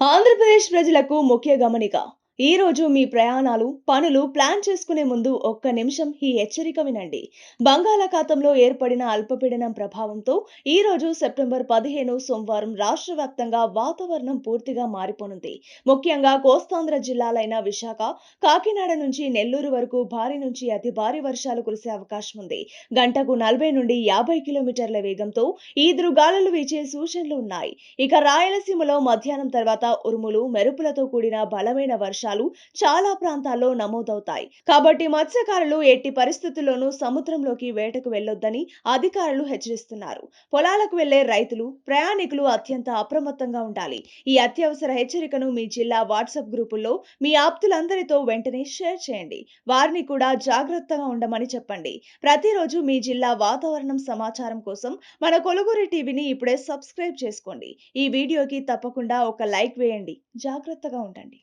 ఆంధ్రప్రదేశ్ ప్రజలకు ముఖ్య గమనిక. ఈ రోజు మీ ప్రయాణాలు పనులు ప్లాన్ చేసుకునే ముందు ఒక్క నిమిషం ఈ హెచ్చరిక వినండి. బంగాళాఖాతంలో ఏర్పడిన అల్పపీడనం ప్రభావంతో ఈ రోజు సెప్టెంబర్ పదిహేను సోమవారం రాష్ట్ర వ్యాప్తంగా వాతావరణం పూర్తిగా మారిపోనుంది. ముఖ్యంగా కోస్తాంధ్ర జిల్లాలైన విశాఖ కాకినాడ నుంచి నెల్లూరు వరకు భారీ నుంచి అతి భారీ వర్షాలు కురిసే అవకాశం ఉంది. గంటకు నలభై నుండి యాభై కిలోమీటర్ల వేగంతో ఈదురు గాలులు వీచే సూచనలు ఉన్నాయి. ఇక రాయలసీమలో మధ్యాహ్నం తర్వాత ఉరుములు మెరుపులతో కూడిన బలమైన వర్షాలు చాలా ప్రాంతాల్లో నమోదవుతాయి. కాబట్టి మత్స్యకారులు ఎట్టి పరిస్థితుల్లోనూ సముద్రంలోకి వేటకు వెళ్ళొద్దని అధికారులు హెచ్చరిస్తున్నారు. పొలాలకు వెళ్ళే రైతులు ప్రయాణికులు అత్యంత అప్రమత్తంగా ఉండాలి. ఈ అత్యవసర హెచ్చరికను మీ జిల్లా వాట్సాప్ గ్రూపుల్లో మీ ఆప్తులందరితో వెంటనే షేర్ చేయండి. వారిని కూడా జాగ్రత్తగా ఉండమని చెప్పండి. ప్రతిరోజు మీ జిల్లా వాతావరణం సమాచారం కోసం మన కొలుగురి టీవీని ఇప్పుడే సబ్స్క్రైబ్ చేసుకోండి. ఈ వీడియోకి తప్పకుండా ఒక లైక్ వేయండి. జాగ్రత్తగా ఉండండి.